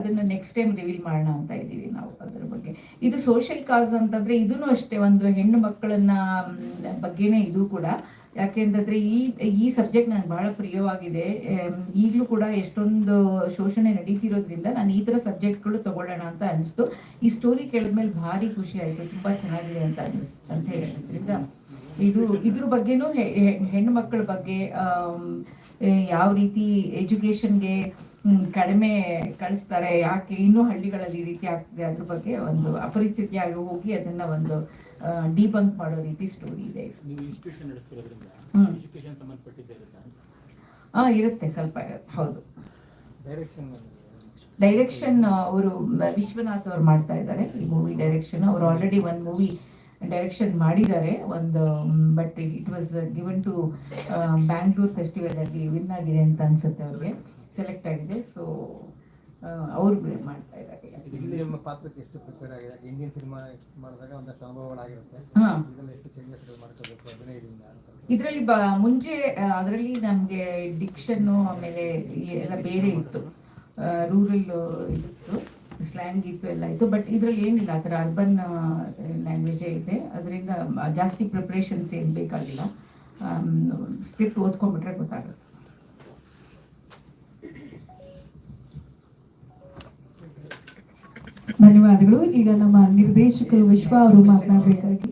ಅದನ್ನ next time reveal ಮಾಡೋಣ ಅಂತ ಇದ್ದೀವಿ ನಾವು ಅದ್ರ ಬಗ್ಗೆ. ಇದು ಸೋಷಿಯಲ್ ಕಾಸ್ ಅಂತಂದ್ರೆ ಇದೂ ಅಷ್ಟೇ, ಒಂದು ಹೆಣ್ಣು ಮಕ್ಕಳನ್ನ ಬಗ್ಗೆನೇ ಇದು ಕೂಡ. ಯಾಕೆಂತಂದ್ರೆ ಈ ಈ ಸಬ್ಜೆಕ್ಟ್ ನನಗೆ ಬಹಳ ಪ್ರಿಯವಾಗಿದೆ. ಈಗಲೂ ಕೂಡ ಎಷ್ಟೊಂದು ಶೋಷಣೆ ನಡೀತಿರೋದ್ರಿಂದ ನಾನು ಈ ತರ ಸಬ್ಜೆಕ್ಟ್ಗಳು ತಗೊಳ್ಳೋಣ ಅಂತ ಅನಿಸ್ತು. ಈ ಸ್ಟೋರಿ ಕೇಳಿದ್ಮೇಲೆ ಭಾರಿ ಖುಷಿ ಆಯ್ತು, ತುಂಬಾ ಚೆನ್ನಾಗಿದೆ ಅಂತ ಅನಿಸ್, ಅಂತ ಹೇಳಿದ್ರಿಂದ ಇದು, ಇದ್ರ ಬಗ್ಗೆನೂ ಹೆಣ್ಣು ಮಕ್ಕಳ ಬಗ್ಗೆ ಯಾವ ರೀತಿ ಎಜುಕೇಶನ್ಗೆ ಕಡಿಮೆ ಕಳಿಸ್ತಾರೆ. ಯಾಕೆ ಇನ್ನೂ ಹಳ್ಳಿಗಳಲ್ಲಿ ಈ ರೀತಿ ಆಗ್ತದೆ ಅದ್ರ ಬಗ್ಗೆ ಒಂದು ಅಪರಿಚಿತಿಯಾಗಿ ಹೋಗಿ ಅದನ್ನ ಒಂದು ಡಿಬಂಕ್ ಮಾಡೋ ರೀತಿ ಸ್ಟೋರಿ ಇದೆ. ಹಾ ಇರುತ್ತೆ? ಸ್ವಲ್ಪ ಇರುತ್ತೆ. ಹೌದು. ಡೈರೆಕ್ಷನ್ ಡೈರೆಕ್ಷನ್ ಅವರು ವಿಶ್ವನಾಥ್ ಅವ್ರು ಮಾಡ್ತಾ ಇದ್ದಾರೆ. ಈ ಮೂವಿ ಡೈರೆಕ್ಷನ್ ಅವರು ಆಲ್ರೆಡಿ ಒಂದು ಮೂವಿ ಡೈರೆಕ್ಷನ್ ಮಾಡಿದ್ದಾರೆ. ಒಂದು but it was given to Bangalore festival ಅಲ್ಲಿ ವಿನ್ ಆಗಿದೆ ಅಂತ ಅನ್ಸುತ್ತೆ ಅವ್ರಿಗೆ. ಸೆಲೆಕ್ಟ್ ಆಗಿದೆ ಸೊ ಅವ್ರು ಮಾಡ್ತಾ ಇದ್ದಾರೆ. ಇಲ್ಲಿ ನಿಮ್ಮ ಪಾತ್ರಕ್ಕೆ ಎಷ್ಟು ಪ್ರಿಪೇರ್ ಆಗಿದೆ? ಇಂಡಿಯನ್ ಸಿನಿಮಾ ಮಾಡಿದಾಗ ಒಂದಷ್ಟು ಅನುಭವಗಳಾಗಿರುತ್ತೆ. ಇದರಲ್ಲಿ ಎಷ್ಟು ಚೇಂಜಸ್ ಮಾಡ್ಕೋಬೇಕು ಅಭಿನಯದಿಂದ ಇದರಲ್ಲಿ ಬ ಮುಂಚೆ ಅದರಲ್ಲಿ ನಮಗೆ ಡಿಕ್ಷನ್ನು ಆಮೇಲೆ ಎಲ್ಲ ಬೇರೆ ಇತ್ತು. ರೂರಲ್ ಇತ್ತು ಸ್ಲ್ಯಾಂಗ್ ಇತ್ತು ಎಲ್ಲ ಇತ್ತು ಬಟ್ ಇದರಲ್ಲಿ ಏನಿಲ್ಲ ಆ ಥರ ಅರ್ಬನ್ ಲ್ಯಾಂಗ್ವೇಜೇ ಇದೆ. ಅದರಿಂದ ಜಾಸ್ತಿ ಪ್ರಿಪ್ರೇಷನ್ಸ್ ಏನು ಬೇಕಾಗಿಲ್ಲ. ಸ್ಕ್ರಿಪ್ಟ್ ಓದ್ಕೊಂಡ್ಬಿಟ್ರೆ ಗೊತ್ತಾಗುತ್ತೆ. ಧನ್ಯವಾದಗಳು. ಈಗ ನಮ್ಮ ನಿರ್ದೇಶಕರು ವಿಶ್ವ ಅವರು ಮಾತನಾಡಬೇಕಾಗಿ.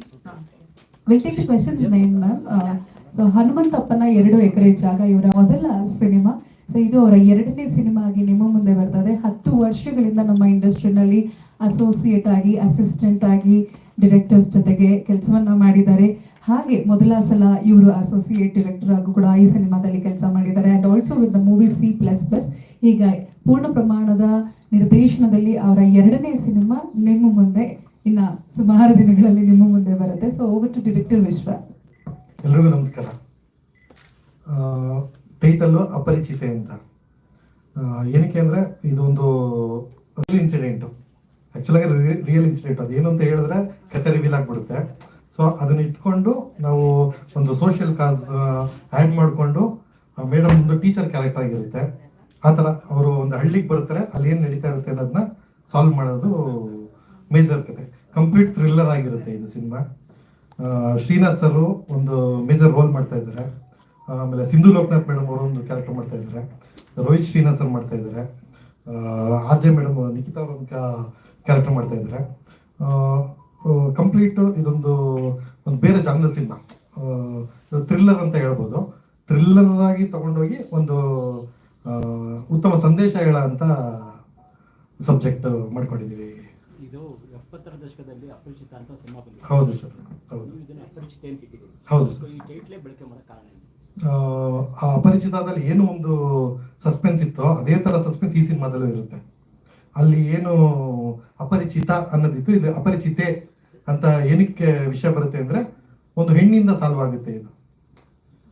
Will questions name ma'am so ಹನುಮಂತಪ್ಪನ ಎರಡು ಎಕರೆ ಜಾಗ ಇವರ ಮೊದಲ ಸಿನಿಮಾ. ಸೊ ಇದು ಅವರ ಎರಡನೇ ಸಿನಿಮಾ ಆಗಿ ನಿಮ್ಮ ಮುಂದೆ ಬರ್ತದೆ. ಹತ್ತು ವರ್ಷಗಳಿಂದ ನಮ್ಮ ಇಂಡಸ್ಟ್ರಿನಲ್ಲಿ ಅಸೋಸಿಯೇಟ್ ಆಗಿ ಅಸಿಸ್ಟೆಂಟ್ ಆಗಿ ಡಿರೆಕ್ಟರ್ಸ್ ಜೊತೆಗೆ ಕೆಲಸವನ್ನ ಮಾಡಿದ್ದಾರೆ. ಹಾಗೆ ಮೊದಲ ಸಲ ಇವರು ಅಸೋಸಿಯೇಟ್ ಡಿರೆಕ್ಟರ್ ಆಗೂ ಕೂಡ ಈ ಸಿನಿಮಾದಲ್ಲಿ ಕೆಲಸ ಮಾಡಿದ್ದಾರೆ. And also with the movie C plus plus ಈಗ ಪೂರ್ಣ ಪ್ರಮಾಣದ ನಿರ್ದೇಶನದಲ್ಲಿ ಅವರ ಎರಡನೇ ಸಿನಿಮಾ ನಿಮ್ಮ ಮುಂದೆ, ಇನ್ನ ಸುಮಾರು ದಿನಗಳಲ್ಲಿ ನಿಮ್ಮ ಮುಂದೆ ಬರುತ್ತೆ. ಸೊ ಓವರ್ ಟು ಡಿರೆಕ್ಟರ್ ವಿಶ್ವ. ಎಲ್ರಿಗೂ ನಮಸ್ಕಾರ. ಟೈಟಲ್ ಅಪರಿಚಿತೆ ಅಂತ. ಏನಕ್ಕೆ ಅಂದರೆ ಇದೊಂದು ರಿಯಲ್ ಇನ್ಸಿಡೆಂಟು ಆ್ಯಕ್ಚುಲಾಗಿ ರಿಯಲ್ ಇನ್ಸಿಡೆಂಟ್ ಅದು ಏನು ಅಂತ ಹೇಳಿದ್ರೆ ಕತೆ ರಿವೀಲ್ ಆಗಿಬಿಡುತ್ತೆ. ಸೊ ಅದನ್ನ ಇಟ್ಕೊಂಡು ನಾವು ಒಂದು ಸೋಷಿಯಲ್ ಕಾಸ್ ಆ್ಯಡ್ ಮಾಡಿಕೊಂಡು ಮೇಡಮ್ ಒಂದು ಟೀಚರ್ ಕ್ಯಾರೆಕ್ಟರ್ ಆಗಿರುತ್ತೆ. ಆ ಥರ ಅವರು ಒಂದು ಹಳ್ಳಿಗೆ ಬರ್ತಾರೆ ಅಲ್ಲಿ ಏನು ನಡೀತಾ ಇರುತ್ತೆ ಅನ್ನೋದನ್ನ ಸಾಲ್ವ್ ಮಾಡೋದು ಮೇಜರ್ ಕತೆ. ಕಂಪ್ಲೀಟ್ ಥ್ರಿಲ್ಲರ್ ಆಗಿರುತ್ತೆ ಇದು ಸಿನಿಮಾ. ಶ್ರೀನಾಥ್ ಸರ್ ಒಂದು ಮೇಜರ್ ರೋಲ್ ಮಾಡ್ತಾ ಇದ್ದಾರೆ. ಆಮೇಲೆ ಸಿಂಧು ಲೋಕನಾಥ್ ಮೇಡಮ್ ಅವರು ಒಂದು ಕ್ಯಾರೆಕ್ಟರ್ ಮಾಡ್ತಾ ಇದ್ದಾರೆ. ರೋಹಿತ್ ಶ್ರೀನಾಥ್ ಸರ್ ಮಾಡ್ತಾ ಇದ್ದಾರೆ. ಆರ್ ಜೆ ಮೇಡಮ್ ನಿಖಿತಾ ಅವರು ಕ್ಯಾರೆಕ್ಟರ್ ಮಾಡ್ತಾ ಇದ್ದಾರೆ. ಕಂಪ್ಲೀಟ್ ಇದೊಂದು ಒಂದು ಬೇರೆ ಜಾನರ್ ಸಿನಿಮಾ. ಥ್ರಿಲ್ಲರ್ ಅಂತ ಹೇಳ್ಬೋದು. ಥ್ರಿಲ್ಲರ್ ಆಗಿ ತಗೊಂಡೋಗಿ ಒಂದು ಉತ್ತಮ ಸಂದೇಶ ಹೇಳ ಅಂತ ಸಬ್ಜೆಕ್ಟ್ ಮಾಡ್ಕೊಂಡಿದ್ದೀವಿ. ಇದು ಎಪ್ಪತ್ತರ ದಶಕದಲ್ಲಿ ಅಪರಿಚಿತ ಅಂತ ಸಿನಿಮಾ ಬಂದಿದೆ ಹೌದು ಸರ್ ಹೌದು. ಇದನ್ನ ಅಪರಿಚಿತ ಅಂತ ಹೌದು ಸೊ ಈ ಟೈಟ್ಲೇ ಬಳಕೆ ಮಾಡೋ ಕಾರಣ ಏನು? ಆ ಅಪರಿಚಿತದಲ್ಲಿ ಏನು ಒಂದು ಸಸ್ಪೆನ್ಸ್ ಇತ್ತೋ ಅದೇ ತರ ಸಸ್ಪೆನ್ಸ್ ಈ ಸಿನಿಮಾದಲ್ಲೂ ಇರುತ್ತೆ. ಅಲ್ಲಿ ಏನು ಅಪರಿಚಿತ ಅನ್ನೋದಿತ್ತು ಇದು ಅಪರಿಚಿತೆ ಅಂತ ಏನಕ್ಕೆ ವಿಷಯ ಬರುತ್ತೆ ಅಂದ್ರೆ ಒಂದು ಹೆಣ್ಣಿಂದ ಸಾಲ್ವ್ ಆಗುತ್ತೆ ಇದು.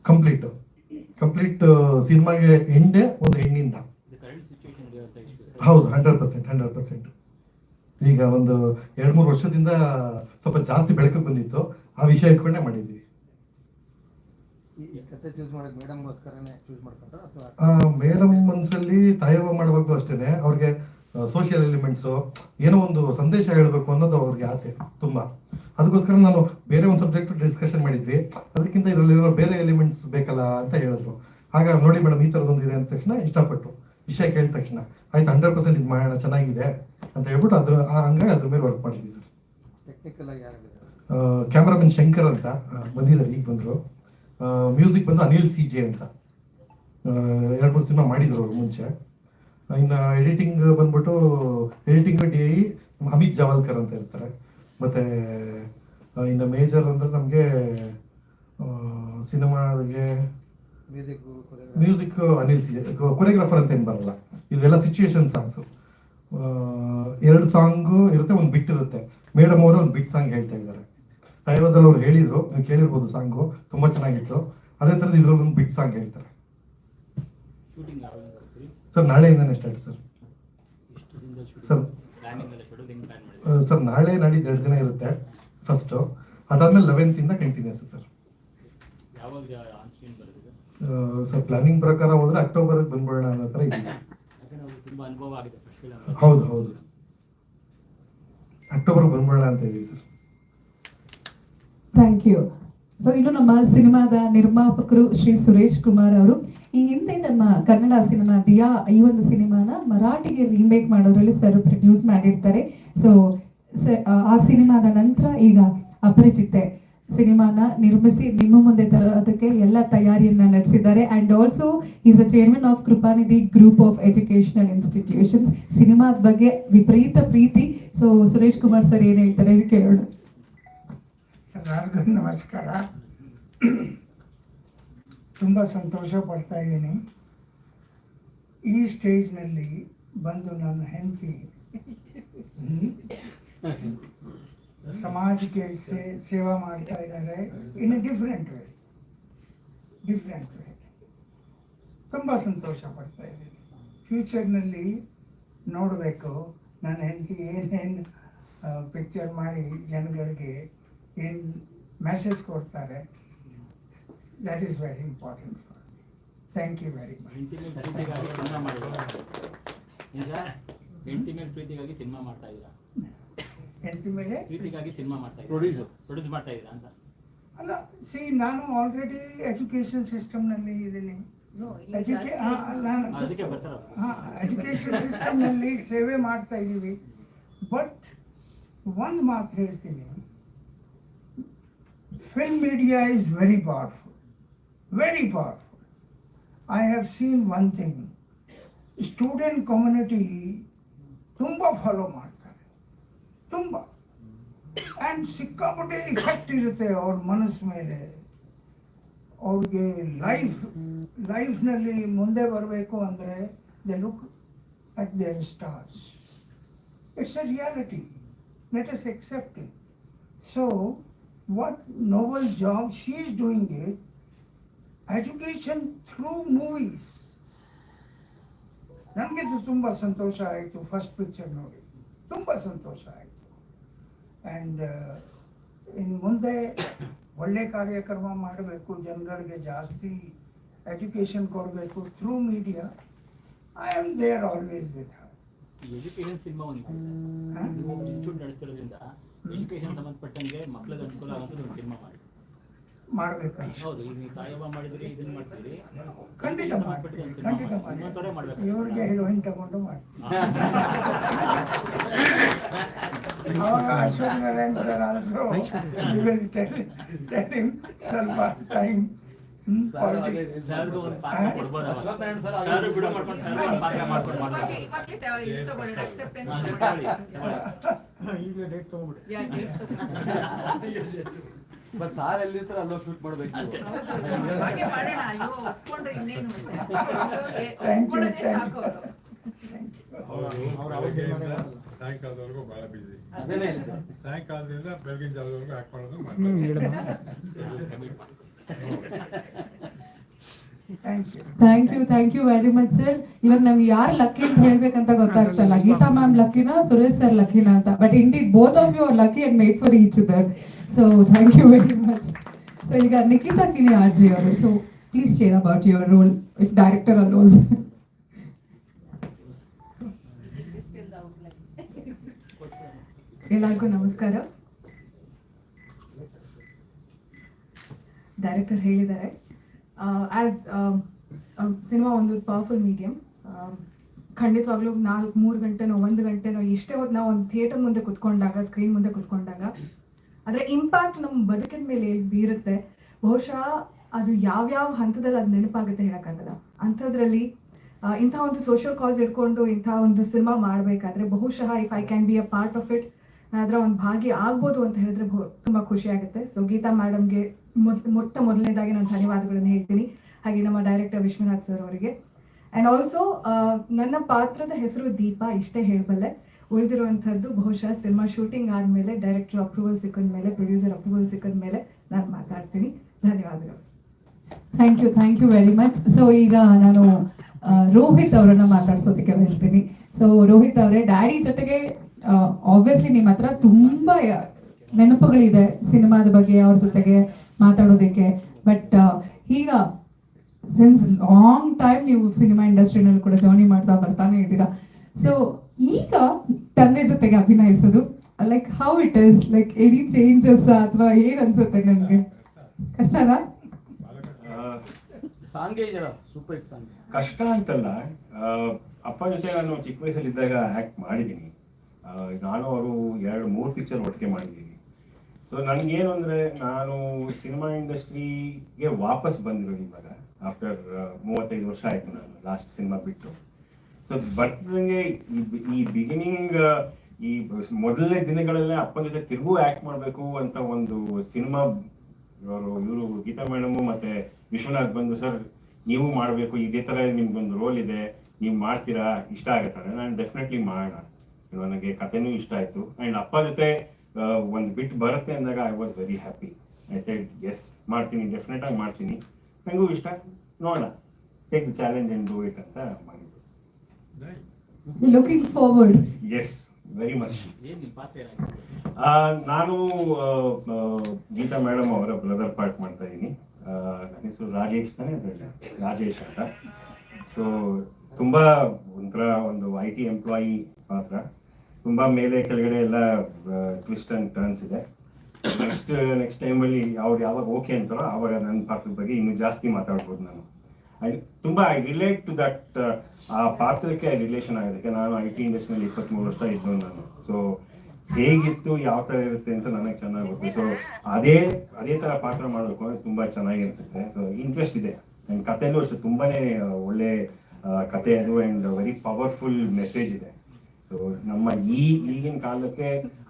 ಕಂಪ್ಲೀಟ್ ಕಂಪ್ಲೀಟ್ ಸಿನಿಮಾಗೆ ಎಂಡೆ ಒಂದು ಹೆಣ್ಣಿಂದ. ಹೌದು ಹಂಡ್ರೆಡ್ ಪರ್ಸೆಂಟ್ ಹಂಡ್ರೆಡ್ ಪರ್ಸೆಂಟ್ ಈಗ ಒಂದು ಎರಡು ಮೂರು ವರ್ಷದಿಂದ ಸ್ವಲ್ಪ ಜಾಸ್ತಿ ಬೆಳಕು ಬಂದಿತ್ತು. ಆ ವಿಷಯ ಇಟ್ಕೊಂಡೇ ಮಾಡಿದ್ವಿ. ಮೇಡಮ್ ಮನಸ್ಸಲ್ಲಿ ತಾಯವ ಮಾಡುವಾಗಲೂ ಅಷ್ಟೇನೆ. ಅವ್ರಿಗೆ ಸೋಷಿಯಲ್ ಎಲಿಮೆಂಟ್ಸು ಏನೋ ಒಂದು ಸಂದೇಶ ಹೇಳಬೇಕು ಅನ್ನೋದು ಅವ್ರಿಗೆ ಆಸೆ ತುಂಬ. ಅದಕ್ಕೋಸ್ಕರ ನಾನು ಬೇರೆ ಒಂದು ಸಬ್ಜೆಕ್ಟ್ ಡಿಸ್ಕಷನ್ ಮಾಡಿದ್ವಿ. ಅದಕ್ಕಿಂತ ಇದರಲ್ಲಿರೋ ಬೇರೆ ಎಲಿಮೆಂಟ್ಸ್ ಬೇಕಲ್ಲ ಅಂತ ಹೇಳಿದ್ರು. ಆಗ ನೋಡಿ ಮೇಡಮ್ ಈ ಥರದೊಂದು ಇದೆ ಅಂದ ತಕ್ಷಣ ಇಷ್ಟಪಟ್ಟು. ವಿಷಯ ಕೇಳಿದ ತಕ್ಷಣ. ಆಯ್ತು ಹಂಡ್ರೆಡ್ ಪರ್ಸೆಂಟ್ ಇದು ಮಾಡೋಣ ಚೆನ್ನಾಗಿದೆ ಅಂತ ಹೇಳ್ಬಿಟ್ಟು ಅದ್ರ ಆ- ಹಂಗಾಗಿ ಅದ್ರ ಮೇಲೆ ವರ್ಕ್ ಮಾಡಿದ್ವಿ ಕ್ಯಾಮ್ರಾಮನ್ ಶಂಕರ್ ಅಂತ ಬಂದಿದ್ದಾರೆ ಈಗ ಬಂದರು. ಮ್ಯೂಸಿಕ್ ಬಂದು ಅನಿಲ್ ಸಿ ಜೆ ಅಂತ. ಎರಡು ಮೂರು ಸಿನಿಮಾ ಮಾಡಿದ್ರು ಅವ್ರು ಮುಂಚೆ. ಇನ್ನು ಎಡಿಟಿಂಗ್ ಬಂದ್ಬಿಟ್ಟು editing D I Amit Javalkar ಅಂತ ಇರ್ತಾರೆ. ಮತ್ತು ಇನ್ನು ಮೇಜರ್ ಅಂದರೆ ನಮಗೆ ಸಿನಿಮಾಗೆ ಮ್ಯೂಸಿಕ್ ಮ್ಯೂಸಿಕ್ ಅನಿಲ್ ಕೊರಿಯೋಗ್ರಾಫರ್ ಅಂತ ಏನು ಬರಲ್ಲ. ಇದೆಲ್ಲ ಸಿಚುಯೇಷನ್ ಸಾಂಗ್ಸು ಎರಡು ಸಾಂಗು ಇರುತ್ತೆ ಒಂದು ಬಿಟ್ ಇರುತ್ತೆ. ಮೇಡಮ್ ಅವರು ಒಂದು ಬಿಟ್ ಸಾಂಗ್ ಹೇಳ್ತಾ ಇದ್ದಾರೆ. ದೈವದಲ್ಲಿ ಅವ್ರು ಹೇಳಿದ್ರು ನೀವು ಕೇಳಿರ್ಬೋದು ಸಾಂಗು ತುಂಬ ಚೆನ್ನಾಗಿತ್ತು. ಅದೇ ಥರದ್ದು ಇದ್ರಲ್ಲಿ ಒಂದು ಬಿಟ್ ಸಾಂಗ್ ಹೇಳ್ತಾರೆ. ಶೂಟಿಂಗ್ ಯಾವಾಗ? ಬರ್ತೀರಿ ಸರ್, ನಾಳೆಯಿಂದನೇ ಸ್ಟಾರ್ಟ್ ಸರ್. ಸರ್. ಸರ್, ನಾಳೆ ನಾಡಿದ್ದು ಎರಡು ದಿನ ಇರುತ್ತೆ ಫಸ್ಟು ಅದಾದ್ಮೇಲೆ ಲೆವೆಂತಿಂದ ಕಂಟಿನ್ಯೂಸ್ ಸರ್. ಸರ್ ಪ್ಲಾನಿಂಗ್ ಪ್ರಕಾರ ಹೋದ್ರೆ ಅಕ್ಟೋಬರ್ ಬಂದ್ಬಿಡೋಣ ಅನ್ನೋ ಥರ ಇದೆ ಹೌದು ಹೌದು. ಅಕ್ಟೋಬರ್ ಬಂದ್ಬಿಡೋಣ ಅಂತ ಇದೀವಿ ಸರ್. ಥ್ಯಾಂಕ್ ಯು ಸೊ ಇನ್ನು ನಮ್ಮ ಸಿನಿಮಾದ ನಿರ್ಮಾಪಕರು ಶ್ರೀ ಸುರೇಶ್ ಕುಮಾರ್ ಅವರು, ಈ ಹಿಂದೆ ನಮ್ಮ ಕನ್ನಡ ಸಿನಿಮಾ ದಿಯಾ ಈ ಒಂದು ಸಿನಿಮಾನ ಮರಾಠಿಗೆ ರೀಮೇಕ್ ಮಾಡೋದ್ರಲ್ಲಿ ಸರ್ ಪ್ರೊಡ್ಯೂಸ್ ಮಾಡಿರ್ತಾರೆ. ಸೊ, ಆ ಸಿನಿಮಾದ ನಂತರ ಈಗ ಅಪರಿಚಿತೆ ಸಿನಿಮಾನ ನಿರ್ಮಿಸಿ ನಿಮ್ಮ ಮುಂದೆ ತರೋದಕ್ಕೆ ಎಲ್ಲ ತಯಾರಿಯನ್ನ ನಡೆಸಿದ್ದಾರೆ. And also is a chairman of Kripanidhi group of educational institutions ಸಿನಿಮಾದ ಬಗ್ಗೆ ವಿಪರೀತ ಪ್ರೀತಿ. ಸೊ ಸುರೇಶ್ ಕುಮಾರ್ ಸರ್ ಏನ್ ಹೇಳ್ತಾರೆ ಕೇಳೋಣ. ಎಲ್ಲರಿಗೂ ನಮಸ್ಕಾರ. ತುಂಬ ಸಂತೋಷ ಪಡ್ತಾ ಇದ್ದೀನಿ. ಈ ಸ್ಟೇಜ್ನಲ್ಲಿ ಬಂದು ನನ್ನ ಹೆಂಡತಿ ಸಮಾಜಕ್ಕೆ ಸೇ, ಸೇವಾ ಮಾಡ್ತಾ ಇದ್ದಾರೆ in a different way different way ತುಂಬ ಸಂತೋಷ ಪಡ್ತಾ ಇದ್ದೀನಿ. ಫ್ಯೂಚರ್ನಲ್ಲಿ ನೋಡಬೇಕು. ನನ್ನ ಹೆಂಡತಿ ಏನೇನು ಪಿಕ್ಚರ್ ಮಾಡಿ ಜನಗಳಿಗೆ ಏನು ಮೆಸೇಜ್ ಕೊಡ್ತಾರೆ. That is very important thank you very much ಪ್ರೀತಿಗಾಗಿ ಸಿನಿಮಾ ನಿಜ? ಹೆಂಡತಿ ಪ್ರೀತಿಗಾಗಿ ಸಿನಿಮಾ ಮಾಡ್ತಾ ಇದ್ದೀರಾ? ಹೆಂಡತಿ ಮೇಲೆ? ಪ್ರೀತಿಗಾಗಿ ಸಿನಿಮಾ ಮಾಡ್ತಾ ಇದ್ದೀರಾ? Producer. ಪ್ರೊಡ್ಯೂಸ್ ಮಾಡ್ತಾ ಇದ್ದೀರಾ ಅಂತ. ಅಲ್ಲ ಸಿ ನಾನು ಆಲ್ರೆಡಿ ಎಜುಕೇಶನ್ ಸಿಸ್ಟಮ್ನಲ್ಲಿ ಇದ್ದೀನಿ. ಎಜುಕೇಶನ್ ನಾನು ಅದಕ್ಕೆ ಬರ್ತಾರ ಹಾಂ ಎಜುಕೇಷನ್ ಸಿಸ್ಟಮ್ನಲ್ಲಿ ಸೇವೆ ಮಾಡ್ತಾ ಇದ್ದೀವಿ. ಬಟ್ ಒಂದು ಮಾತು ಹೇಳ್ತೀನಿ. Film media is very powerful very powerful I have seen one thing student community ತುಂಬ ಫಾಲೋ ಮಾಡ್ತಾರೆ ತುಂಬ ಆ್ಯಂಡ್ ಸಿಕ್ಕಾಪಟ್ಟೆ ಇಫೆಕ್ಟ್ ಇರುತ್ತೆ ಅವ್ರ ಮನಸ್ಸು ಮೇಲೆ ಅವ್ರಿಗೆ ಲೈಫ್ ಲೈಫ್ನಲ್ಲಿ ಮುಂದೆ ಬರಬೇಕು ಅಂದರೆ they look at their stars it's a reality let us accept it so what noble job she is doing it education through movies ನನಗೆ ತುಂಬ ಸಂತೋಷ ಆಯಿತು ಫಸ್ಟ್ ಪಿಕ್ಚರ್ ನೋಡಿ. ತುಂಬ ಸಂತೋಷ ಆಯಿತು. ಆ್ಯಂಡ್ ಇನ್ನು ಮುಂದೆ ಒಳ್ಳೆ ಕಾರ್ಯಕ್ರಮ ಮಾಡಬೇಕು ಜನಗಳಿಗೆ ಜಾಸ್ತಿ ಎಜುಕೇಷನ್ ಕೊಡಬೇಕು through media I am there always with her ಈ ಎಜುಕೇಶನ್ ಸಿನಿಮಾ ಒಂದು ನೀವು ಇನ್ಸ್ಟಿಟ್ಯೂಟ್ ನಡೆಸ್ತಿರೋದ್ರಿಂದ ಎಜುಕೇಶನ್ ಸಂಬಂಧಪಟ್ಟಂಗೆ ಮಕ್ಕಳಿಗೆ ಅನುಕೂಲ ಆಗೋದು ಒಂದು ಸಿನಿಮಾ ಮಾಡಿ. ಮಾಡಬೇಕು ಹೌದು ಈಗ ನೀವು ತಾಯವ್ವ ಮಾಡಿದ್ರಿ ಇದನ್ನ ಮಾಡ್ತೀರಿ. ಖಂಡಿತ Education ಮಾಡ್ತೀನಿ ಸಂಬಂಧಪಟ್ಟಿದ್ದು ಒಂದು ಸಿನಿಮಾ ಖಂಡಿತ ಮಾಡಿ. ಇನ್ನೊಂದ್ಸಲ ಮಾಡಿ ಮಾಡ್ಬೇಕು. ಇವ್ರಿಗೆ ಹೀರೋಯಿನ್ ತಗೊಂಡು ಮಾಡಿ. ಅವಾಗ ಅಶ್ವಥ್ ನಾರಾಯಣ್ ಸರ್ ಆಲ್ಸೋ ಸ್ವಲ್ಪ ಟೈಮ್ ತಗೊಳ್ಳಿ. ಡೇಟ್ ಬಟ್ ಸಾರ್ ಎಲ್ಲಿರ್ತಾರೆ ಅಲ್ಲೋ ಶೂಟ್ ಮಾಡ್ಬೇಕು. ಸಾಯಂಕಾಲದವರೆಗೂ ಬಹಳ ಬಿಸಿ. ಸಾಯಂಕಾಲದಿಂದ ಬೆಳಗಿನ ಜಾವದವರೆಗೂ ಆಕ್ಟ್ ಮಾಡೋದು ಮಾಡ್ತಾರೆ Commit ಮಾಡಿ. Thanks you thank you thank you very much sir ಇವಾಗ ನಮ್ಗೆ ಯಾರು ಲಕ್ಕಿ ಅಂತ ಹೇಳ್ಬೇಕಂತ ಗೊತ್ತಾಗ್ತಲ್ಲ ಗೀತಾ ಮ್ಯಾಮ್ ಲಕ್ಕಿನ ಸುರೇಶ್ ಸರ್ ಲಕ್ಕಿನ ಅಂತ. But indeed both of you are lucky and made for each other so thank you very much so ಈಗ ನಿಖಿತಾ ಕಿಣಿ ಆರ್ ಜಿ ಅವರು. So please share about your role if director allows ಎಲ್ಲರಿಗೂ ನಮಸ್ಕಾರ. ಡೈರೆಕ್ಟರ್ ಹೇಳಿದ್ದಾರೆ. ಆ್ಯಸ್ ಸಿನಿಮಾ ಒಂದು ಪವರ್ಫುಲ್ ಮೀಡಿಯಮ್ ಖಂಡಿತವಾಗ್ಲೂ ನಾಲ್ಕು, ಮೂರು ಗಂಟೆನೋ, ಒಂದು ಗಂಟೆನೋ, ಎಷ್ಟೇ ಹೊತ್ತು ನಾವು ಒಂದು ಥಿಯೇಟರ್ ಮುಂದೆ ಕುತ್ಕೊಂಡಾಗ ಸ್ಕ್ರೀನ್ ಮುಂದೆ ಕುತ್ಕೊಂಡಾಗ, ಅದರ ಇಂಪ್ಯಾಕ್ಟ್ ನಮ್ಮ ಬದುಕಿನ ಮೇಲೆ ಬೀರುತ್ತೆ. ಬಹುಶಃ ಅದು ಯಾವ್ಯಾವ ಹಂತದಲ್ಲಿ ಅದು ನೆನಪಾಗುತ್ತೆ ಹೇಳೋಕ್ಕಾಗಲ್ಲ. ಅಂಥದ್ರಲ್ಲಿ ಇಂಥ ಒಂದು ಸೋಷಿಯಲ್ ಕಾಸ್ ಇಟ್ಕೊಂಡು ಇಂಥ ಒಂದು ಸಿನಿಮಾ ಮಾಡಬೇಕಾದ್ರೆ ಬಹುಶಃ if I can be a part of it ಅದರ ಒಂದು ಭಾಗಿ ಆಗ್ಬೋದು ಅಂತ ಹೇಳಿದ್ರೆ ತುಂಬ ಖುಷಿ ಆಗುತ್ತೆ. ಸೊ ಗೀತಾ ಮೇಡಮ್ಗೆ ಮೊದ್, ಮೊಟ್ಟ ಮೊದಲನೇದಾಗಿ ನಾನು ಧನ್ಯವಾದಗಳನ್ನು ಹೇಳ್ತೀನಿ. ಹಾಗೆ ನಮ್ಮ ಡೈರೆಕ್ಟರ್ ವಿಶ್ವನಾಥ್ ಸರ್ ಅವರಿಗೆ. ಆ್ಯಂಡ್ ಆಲ್ಸೋ ನನ್ನ ಪಾತ್ರದ ಹೆಸರು ದೀಪ, ಇಷ್ಟೇ ಹೇಳಬಲ್ಲೆ. ಉಳಿದಿರುವಂಥದ್ದು ಬಹುಶಃ ಸಿನಿಮಾ ಶೂಟಿಂಗ್ ಆದಮೇಲೆ, ಡೈರೆಕ್ಟರ್ ಅಪ್ರೂವಲ್ ಸಿಕ್ಕಿದ ಮೇಲೆ, ಪ್ರೊಡ್ಯೂಸರ್ ಅಪ್ರೂವಲ್ ಸಿಕ್ಕಿದ ಮೇಲೆ ನಾನು ಮಾತಾಡ್ತೀನಿ. ಧನ್ಯವಾದಗಳು. Thank you thank you very much so ಈಗ ನಾನು ರೋಹಿತ್ ಅವರನ್ನ ಮಾತಾಡ್ಸೋದಕ್ಕೆ ಬಯಸ್ತೀನಿ ಸೊ ರೋಹಿತ್ ಅವರೇ, ಡ್ಯಾಡಿ ಜೊತೆಗೆ ಆಬ್ವಿಯಸ್ಲಿ ನಿಮ್ಮ ಹತ್ರ ತುಂಬಾ ನೆನಪುಗಳಿದೆ ಸಿನಿಮಾದ ಬಗ್ಗೆ, ಅವ್ರ ಜೊತೆಗೆ. ಮಾತಾಡೋದಕ್ಕೆ. ಬಟ್ ಈಗ ಸಿನ್ಸ್ ಲಾಂಗ್ ಟೈಮ್ ನೀವು ಸಿನಿಮಾ ಇಂಡಸ್ಟ್ರಿನಲ್ಲಿ ಕೂಡ ಜರ್ನಿ ಮಾಡ್ತಾ ಬರ್ತಾನೆ ಇದ್ದೀರಾ. ಸೊ ಈಗ ತಂದೆ ಜೊತೆಗೆ ಅಭಿನಯಿಸೋದು like how it is like any changes ಅಥವಾ ಏನ್ ಅನ್ಸುತ್ತೆ ನಿಮ್ಗೆ? ಕಷ್ಟನಾ? ಸಾಂಗ್ ಕಷ್ಟ ಅಂತಲ್ಲ ಅಪ್ಪ ಜೊತೆ ನಾನು ಚಿಕ್ಕ ವಯಸ್ಸಲ್ಲಿ ಇದ್ದಾಗ ಆಕ್ಟ್ ಮಾಡಿದ್ದೀನಿ ನಾನು ಅವರು ಎರಡು ಮೂರು ಪಿಕ್ಚರ್ ಒಟ್ಟಿಗೆ ಮಾಡಿದ್ದೀನಿ. ಸೊ ನನಗೇನು ಅಂದರೆ ನಾನು ಸಿನಿಮಾ ಇಂಡಸ್ಟ್ರಿಗೆ ವಾಪಸ್ ಬಂದಿರೋದು ಇವಾಗ ಆಫ್ಟರ್ ಮೂವತ್ತೈದು ವರ್ಷ ಆಯಿತು ನಾನು ಲಾಸ್ಟ್ ಸಿನಿಮಾ ಬಿಟ್ಟು. ಸೊ ಬರ್ತಿದಂಗೆ ಈ ಬಿಗಿನಿಂಗ್ ಈ ಮೊದಲನೇ ದಿನಗಳಲ್ಲೇ ಅಪ್ಪನ ಜೊತೆ ತಿರುಗೂ ಆ್ಯಕ್ಟ್ ಮಾಡಬೇಕು ಅಂತ ಒಂದು ಸಿನಿಮಾ ಇವರು ಇವರು ಗೀತಾ ಮೇಡಮು ಮತ್ತೆ ವಿಶ್ವನಾಥ್ ಬಂದು, ಸರ್, ನೀವು ಮಾಡಬೇಕು, ಇದೇ ಥರ ನಿಮ್ಗೊಂದು ರೋಲ್ ಇದೆ, ನೀವು ಮಾಡ್ತೀರಾ, ಇಷ್ಟ ಆಗುತ್ತಾರೆ ನಾನು ಡೆಫಿನೆಟ್ಲಿ ಮಾಡೋಣ. ನನಗೆ ಕಥೆನೂ ಇಷ್ಟ ಆಯಿತು. ಆ್ಯಂಡ್ ಅಪ್ಪ ಜೊತೆ ಒಂದು ಬಿಟ್ ಬರುತ್ತೆ ಅಂದಾಗ I was very happy I said yes ಮಾಡ್ತೀನಿ ಡೆಫಿನೆಟ್ ಆಗಿ ಮಾಡ್ತೀನಿ. ನನಗೂ ಇಷ್ಟ. ನೋಡೋಣ. Take the challenge and do it ಅಂತ ಮಾಡಿದ್ದು. Looking forward yes very much ನಾನು ಗೀತಾ ಮೇಡಮ್ ಅವರ ಬ್ರದರ್ ಪಾರ್ಟ್ ಮಾಡ್ತಾ ಇದ್ದೀನಿ. ನನ್ನ ಹೆಸರು ರಾಜೇಶ್ ತಾನೇ? ಅದ್ರಲ್ಲಿ? ರಾಜೇಶ್ ಅಂತ. ಸೊ ತುಂಬ ಒಂಥರ ಒಂದು ಐ ಟಿ ಎಂಪ್ಲಾಯಿ ಪಾತ್ರ. ತುಂಬಾ ಮೇಲೆ ಕೆಳಗಡೆ ಎಲ್ಲ ಟ್ವಿಸ್ಟ್ ಅಂಡ್ ಟರ್ನ್ಸ್ ಇದೆ. ನೆಕ್ಸ್ಟ್ ನೆಕ್ಸ್ಟ್ ಟೈಮಲ್ಲಿ ಅವ್ರು ಯಾವಾಗ ಓಕೆ ಅಂತಾರೋ ಆವಾಗ ನನ್ನ ಪಾತ್ರದ ಬಗ್ಗೆ ಇನ್ನೂ ಜಾಸ್ತಿ ಮಾತಾಡ್ಬೋದು ನಾನು. ಐ ತುಂಬ ಐ ರಿಲೇಟ್ ಟು ದಟ್ ಆ ಪಾತ್ರಕ್ಕೆ ರಿಲೇಷನ್ ಆಗೋದಕ್ಕೆ ನಾನು ಐ ಟಿ ಇಂಡಸ್ಟ್ರಿಯಲ್ಲಿ ಇಪ್ಪತ್ತ್ಮೂರು ವರ್ಷ ಇದ್ದು ನಾನು. ಸೊ ಹೇಗಿತ್ತು, ಯಾವ ಥರ ಇರುತ್ತೆ ಅಂತ ನನಗೆ ಚೆನ್ನಾಗಿ ಗೊತ್ತು. ಸೊ ಅದೇ ಅದೇ ಥರ ಪಾತ್ರ ಮಾಡಬೇಕು ಅಂದರೆ ತುಂಬ ಚೆನ್ನಾಗಿ ಅನಿಸುತ್ತೆ. ಸೊ ಇಂಟ್ರೆಸ್ಟ್ ಇದೆ. ನನ್ನ ಕಥೆಯಲ್ಲೂ ಅಷ್ಟೇ ತುಂಬಾ ಒಳ್ಳೆ ಕತೆ ಅದು ಆ್ಯಂಡ್ ವೆರಿ ಪವರ್ಫುಲ್ ಮೆಸೇಜ್ ಇದೆ. ಸೊ ನಮ್ಮ ಈ ಈಗಿನ ಕಾಲಕ್ಕೆ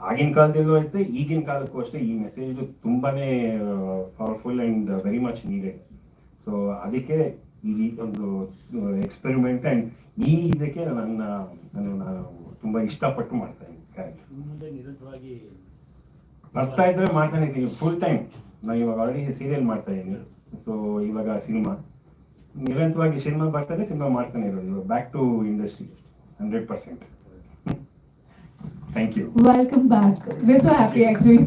ಆಗಿನ ಕಾಲದಲ್ಲೂ ಐತೆ ಈಗಿನ ಕಾಲಕ್ಕೂ ಅಷ್ಟೇ ಈ ಮೆಸೇಜ್ ತುಂಬಾನೇ powerful and very much needed so ಅದಕ್ಕೆ ಈ ಒಂದು ಎಕ್ಸ್ಪೆರಿಮೆಂಟ್ ಅಂಡ್ ಈ ಇದಕ್ಕೆ ನನ್ನ ನಾನು ನಾನು ತುಂಬ ಇಷ್ಟಪಟ್ಟು ಮಾಡ್ತಾ ಇದ್ದೀನಿ ಬರ್ತಾ ಇದ್ರೆ ಮಾಡ್ತಾನೆ ಇದ್ದೀನಿ ಫುಲ್ ಟೈಮ್ ನಾನು ಇವಾಗ ಆಲ್ರೆಡಿ ಸೀರಿಯಲ್ ಮಾಡ್ತಾ ಇದ್ದೀನಿ. ಸೊ ಇವಾಗ ಸಿನಿಮಾ ನಿರಂತರವಾಗಿ ಸಿನಿಮಾ ಬರ್ತಾನೆ ಸಿನಿಮಾ ಮಾಡ್ತಾನೆ ಇರೋದು ಇವಾಗ back to industry hundred percent thank you welcome back we so happy actually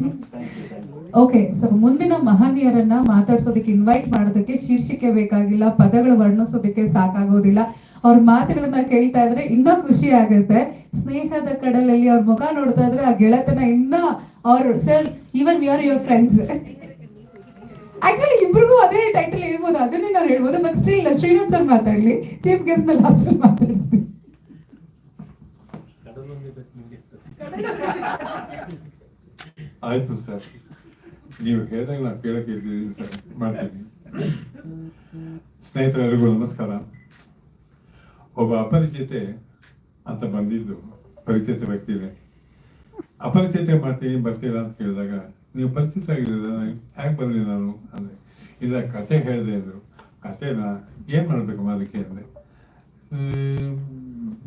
okay so ಮುಂದಿನ ಮಹನೀಯರನ್ನ ಮಾತಾಡ್ಸೋದಕ್ಕೆ ಇನ್ವೈಟ್ ಮಾಡೋದಕ್ಕೆ ಶೀರ್ಷಿಕೆ ಬೇಕಾಗಿಲ್ಲ ಪದಗಳು ವರ್ಣಿಸೋದಕ್ಕೆ ಸಾಕಾಗೋದಿಲ್ಲ. ಅವ್ರ ಮಾತುಗಳನ್ನ ಕೇಳ್ತಾ ಇದ್ರೆ ಇನ್ನೂ ಖುಷಿ ಆಗುತ್ತೆ. ಸ್ನೇಹದ ಕಡಲಲ್ಲಿ ಅವ್ರ ಮುಖ ನೋಡ್ತಾ ಇದ್ರೆ ಆ ಗೆಳೆತನ ಇನ್ನೂ ಅವ್ರ sir even we are your friends actually ಇಬ್ರಿಗೂ ಅದೇ ಟೈಟಲ್ ಹೇಳ್ಬೋದು. ಅದನ್ನೇ ನಾನು ಹೇಳ್ಬೋದು ಬಟ್ ಸ್ಟಿಲ್ ಶ್ರೀನಾಥ್ ಸರ್ ಮಾತಾಡ್ಲಿ. ಚೀಫ್ ಗೆಸ್ಟ್ನ ಲಾಸ್ಟ್ ಮಾತಾಡಿಸ್ತೀನಿ. ಆಯ್ತು ಸರ್ ನೀವು ಹೇಳಿದಾಗ ನಾವು ಕೇಳಕ್ಕೆ ಇದ್ದೀವಿ ಸರ್ ಮಾಡ್ತೀನಿ ಸ್ನೇಹಿತರೆಲ್ಲರಿಗೂ ನಮಸ್ಕಾರ ಒಬ್ಬ ಅಪರಿಚಿತೆ ಅಂತ ಬಂದಿದ್ದು ಪರಿಚಿತ ವ್ಯಕ್ತಿನೇ ಅಪರಿಚಿತ ಮಾಡ್ತೀನಿ ಬರ್ತೀರಾ ಅಂತ ಕೇಳಿದಾಗ ನೀವು ಪರಿಚಿತ ಆಗಿರೋದ ಹ್ಯಾಕ್ ಬಂದ್ರಿ ನಾನು ಅಂದರೆ ಇಲ್ಲ ಕತೆ ಹೇಳಿದೆ ಅಂದರು ಕತೆನ ಏನು ಮಾಡಬೇಕಮ್ಮ ಅದಕ್ಕೆ ಅಂದರೆ